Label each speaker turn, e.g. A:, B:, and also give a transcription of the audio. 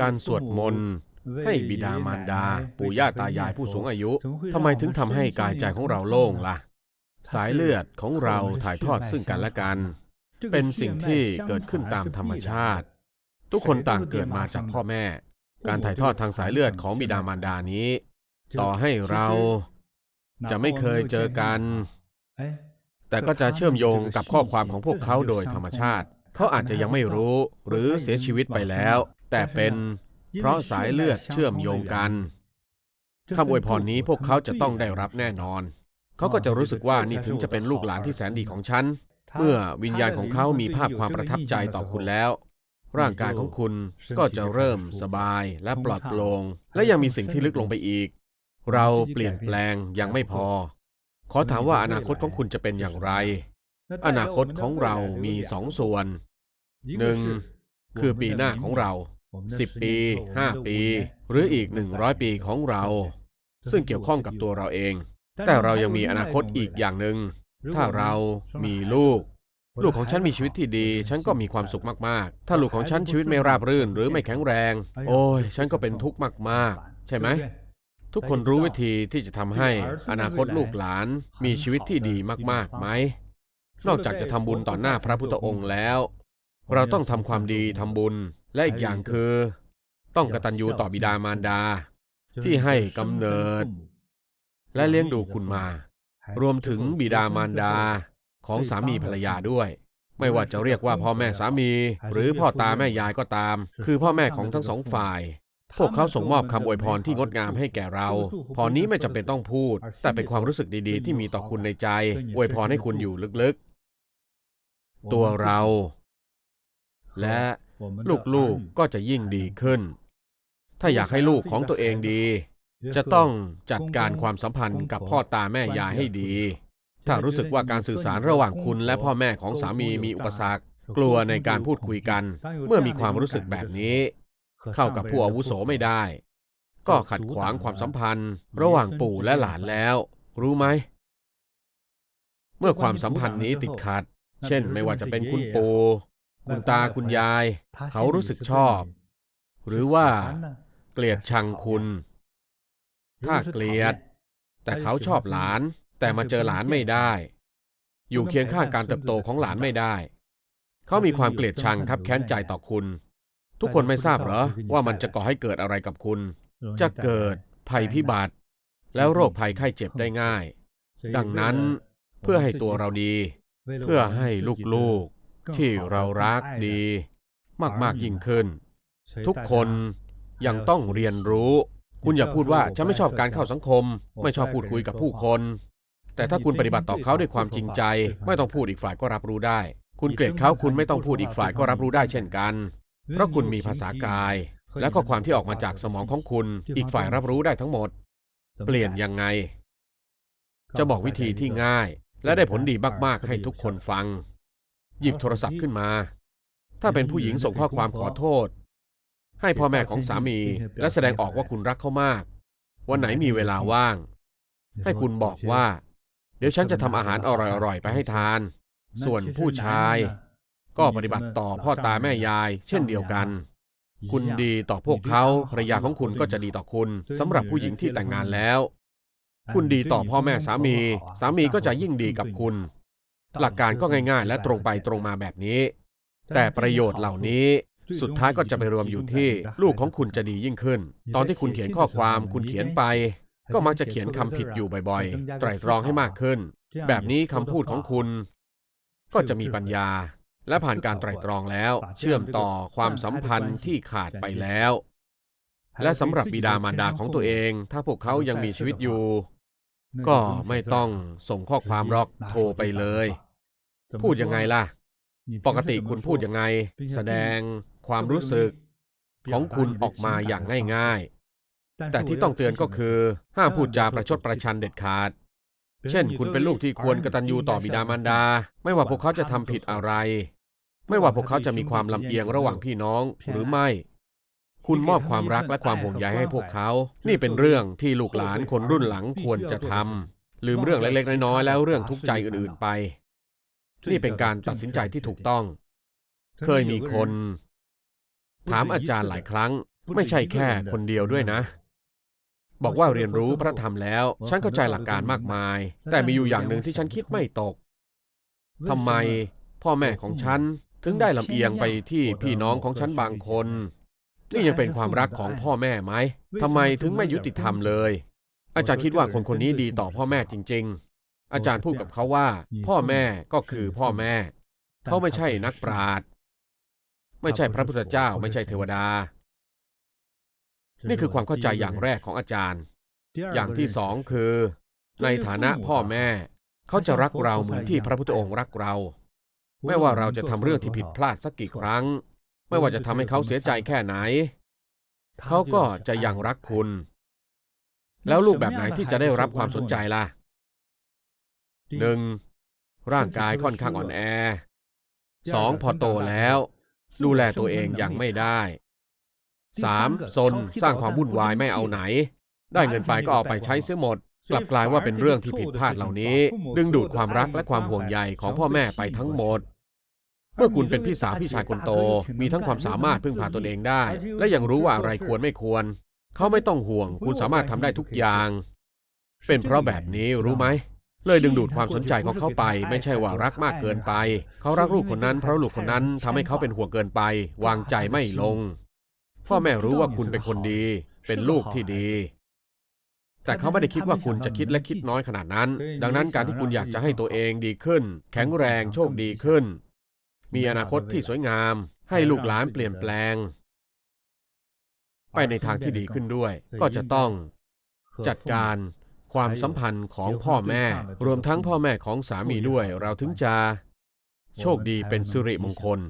A: การสวดมนต์ให้บิดามารดา ปู่ย่าตายายผู้สูงอายุทำไมถึงทำให้กายใจของเราโล่งล่ะ สายเลือดของเราถ่ายทอดซึ่งกันและกัน เป็นสิ่งที่เกิดขึ้นตามธรรมชาติ ทุกคนต่างเกิดมาจากพ่อแม่ การถ่ายทอดทางสายเลือดของบิดามารดานี้ ต่อให้เราจะไม่เคยเจอกัน แต่ก็จะเชื่อมโยงกับข้อความของพวกเขาโดยธรรมชาติ เขาอาจจะยังไม่รู้หรือเสียชีวิตไปแล้ว แต่เป็นเพราะสายเลือดเชื่อมโยงกันคำอวยพรนี้พวกเขาจะต้องได้รับแน่นอน เขาก็จะรู้สึกว่านี่ถึงจะเป็นลูกหลานที่แสนดีของฉัน เมื่อวิญญาณของเขามีภาพความประทับใจต่อคุณแล้ว ร่างกายของคุณก็จะเริ่มสบายและปลอดโปร่งและยังมีสิ่งที่ลึกลงไปอีก เราเปลี่ยนแปลงยังไม่พอ ขอถามว่าอนาคตของคุณจะเป็นอย่างไร อนาคตของเรามีสองส่วน หนึ่งคือปีหน้าของเรา10ปี5ปี หรืออีก100ปีของเรา ซึ่งเกี่ยวข้องกับตัวเราเอง แต่เรายังมีอนาคตอีกอย่างหนึ่ง ถ้าเรามีลูก ลูกของฉันมีชีวิตที่ดี ฉันก็มีความสุขมากๆ ถ้าลูกของฉันชีวิตไม่ราบรื่น หรือไม่แข็งแรง โอ้ย ฉันก็เป็นทุกข์มากๆ ใช่ไหม ทุกคนรู้วิธีที่จะทำให้อนาคตลูกหลานมีชีวิตที่ดีมากๆไหม นอกจากจะทำบุญต่อหน้าพระพุทธองค์แล้ว เราต้องทำความดีทำบุญและอีกอย่างคือ ต้องกตัญญูต่อบิดามารดา ที่ให้กำเนิด และเลี้ยงดูคุณมา รวมถึงบิดามารดาของสามีภรรยาด้วย ไม่ว่าจะเรียกว่าพ่อแม่สามี หรือพ่อตาแม่ยายก็ตาม คือพ่อแม่ของทั้งสองฝ่าย พวกเขาส่งมอบคำอวยพรที่งดงามให้แก่เรา พรนี้ไม่จำเป็นต้องพูด แต่เป็นความรู้สึกดีๆ ที่มีต่อคุณในใจ อวยพรให้คุณอยู่ลึกๆ ตัวเรา และลูกๆก็จะยิ่งดีขึ้น ถ้าอยากให้ลูกของตัวเองดี จะต้องจัดการความสัมพันธ์กับพ่อตาแม่ยายให้ดี ถ้ารู้สึกว่าการสื่อสารระหว่างคุณและพ่อแม่ของสามีมีอุปสรรค กลัวในการพูดคุยกัน เมื่อมีความรู้สึกแบบนี้ เข้ากับผู้อาวุโสไม่ได้ ก็ขัดขวางความสัมพันธ์ ระหว่างปู่และหลานแล้ว รู้ไหม เมื่อความสัมพันธ์นี้ติดขัด เช่นไม่ว่าจะเป็นคุณปู่คุณตาคุณยาย เขารู้สึกชอบ หรือว่า เกลียดชังคุณ ถ้าเกลียด แต่เขาชอบหลาน แต่มาเจอหลานไม่ได้ อยู่เคียงข้างการเติบโตของหลานไม่ได้ เขามีความเกลียดชังครับแค้นใจต่อคุณ ทุกคนไม่ทราบเหรอ ว่ามันจะก่อให้เกิดอะไรกับคุณ จะเกิดภัยพิบัติ แล้วโรคภัยไข้เจ็บได้ง่าย ดังนั้นเพื่อให้ตัวเราดี เพื่อให้ลูกๆที่เรารักดี มากๆยิ่งขึ้น ทุกคนยังต้องเรียนรู้ คุณอย่าพูดว่าฉันไม่ชอบการเข้าสังคม ไม่ชอบพูดคุยกับผู้คน แต่ถ้าคุณปฏิบัติต่อเขาด้วยความจริงใจ ไม่ต้องพูดอีกฝ่ายก็รับรู้ได้ คุณเกลียดเขาคุณไม่ต้องพูดอีกฝ่ายก็รับรู้ได้เช่นกัน เพราะคุณมีภาษากาย และข้อความที่ออกมาจากสมองของคุณ อีกฝ่ายรับรู้ได้ทั้งหมด เปลี่ยนยังไง จะบอกวิธีที่ง่าย และได้ผลดีมากๆให้ทุกคนฟัง หยิบโทรศัพท์ขึ้นมา ถ้าเป็นผู้หญิงส่งข้อความขอโทษ ให้พ่อแม่ของสามี และแสดงออกว่าคุณรักเขามาก วันไหนมีเวลาว่าง ให้คุณบอกว่า เดี๋ยวฉันจะทำอาหารอร่อยๆไปให้ทาน ส่วนผู้ชาย ก็ปฏิบัติต่อพ่อตาแม่ยาย เช่นเดียวกัน คุณดีต่อพวกเขาภรรยาของคุณก็จะดีต่อคุณสำหรับผู้หญิงที่แต่งงานแล้ว คุณดีต่อพ่อแม่สามี สามีก็จะยิ่งดีกับคุณ หลักการก็ง่ายๆ และตรงไปตรงมาแบบนี้ แต่ประโยชน์เหล่านี้สุดท้ายก็จะไปรวมอยู่ที่ลูกของคุณจะดียิ่งขึ้น ตอนที่คุณเขียนข้อความคุณเขียนไป ก็มักจะเขียนคำผิดอยู่บ่อยๆ ไตร่ตรองให้มากขึ้น แบบนี้คำพูดของคุณ ก็จะมีปัญญา และผ่านการไตร่ตรองแล้ว เชื่อมต่อความสัมพันธ์ที่ขาดไปแล้ว และสำหรับบิดามารดาของตัวเอง ถ้าพวกเขายังมีชีวิตอยู่ ก็ไม่ต้องส่งข้อความหรอกโทรไปเลย พูดยังไงล่ะ ปกติคุณพูดยังไง แสดงความรู้สึกของคุณออกมาอย่างง่ายๆ แต่ที่ต้องเตือนก็คือห้ามพูดจาประชดประชันเด็ดขาด เช่น คุณเป็นลูกที่ควรกตัญญูต่อบิดามารดา ไม่ว่าพวกเขาจะทำผิดอะไร ไม่ว่าพวกเขาจะมีความลำเอียงระหว่างพี่น้องหรือไม่ คุณมอบความรักและความห่วงใยให้พวกเขา นี่เป็นเรื่องที่ลูกหลานคนรุ่นหลังควรจะทำลืมเรื่องเล็กๆน้อยๆแล้วเรื่องทุกข์ใจอื่นๆไป นี่เป็นการตัดสินใจที่ถูกต้อง เคยมีคน ถามอาจารย์หลายครั้ง ไม่ใช่แค่คนเดียวด้วยนะบอกว่าเรียนรู้พระธรรมแล้ว ฉันเข้าใจหลักการมากมาย แต่มีอยู่อย่างหนึ่งที่ฉันคิดไม่ตกทำไมพ่อแม่ของฉัน ถึงได้ลำเอียงไปที่พี่น้องของฉันบางคน นี่ยังเป็นความรักของพ่อแม่ไหมทำไมถึงไม่ยุติธรรมเลย อาจารย์คิดว่าคนคนนี้ดีต่อพ่อแม่จริง ๆ อาจารย์พูดกับเขาว่า พ่อแม่ก็คือพ่อแม่ เขาไม่ใช่นักปราชญ์ไม่ใช่พระพุทธเจ้าไม่ใช่เทวดา นี่คือความเข้าใจอย่างแรกของอาจารย์ อย่างที่สองคือ ในฐานะพ่อแม่ เขาจะรักเราเหมือนที่พระพุทธองค์รักเรา ไม่ว่าเราจะทำเรื่องที่ผิดพลาดสักกี่ครั้ง ไม่ว่าจะทำให้เขาเสียใจแค่ไหน เขาก็จะยังรักคุณ แล้วลูกแบบไหนที่จะได้รับความสนใจล่ะหนึ่งร่างกายค่อนข้างอ่อนแอสองพอโตแล้ว ดูแลตัวเองยังไม่ได้สามซนสร้างความวุ่นวายไม่เอาไหน ได้เงินไปก็เอาไปใช้เสียหมด กลับกลายว่าเป็นเรื่องที่ผิดพลาดเหล่านี้ ดึงดูดความรักและความห่วงใยของพ่อแม่ไปทั้งหมด เมื่อคุณเป็นพี่สาวพี่ชายคนโต มีทั้งความสามารถพึ่งพาตนเองได้ และยังรู้ว่าอะไรควรไม่ควร เขาไม่ต้องห่วง คุณสามารถทำได้ทุกอย่าง เป็นเพราะแบบนี้รู้ไหมเลยดึงดูดความสนใจของเขาไป ไม่ใช่ว่ารักมากเกินไป เขารักลูกคนนั้นเพราะลูกคนนั้นทำให้เขาเป็นห่วงเกินไป วางใจไม่ลง พ่อแม่รู้ว่าคุณเป็นคนดี เป็นลูกที่ดี แต่เขาไม่ได้คิดว่าคุณจะคิดและคิดน้อยขนาดนั้น ดังนั้นการที่คุณอยากจะให้ตัวเองดีขึ้น แข็งแรงโชคดีขึ้น มีอนาคตที่สวยงาม ให้ลูกหลานเปลี่ยนแปลง ไปในทางที่ดีขึ้นด้วย ก็จะต้องจัดการความสัมพันธ์ของพ่อแม่ รวมทั้งพ่อแม่ของสามีด้วย เราถึงจะโชคดีเป็นสิริมงคล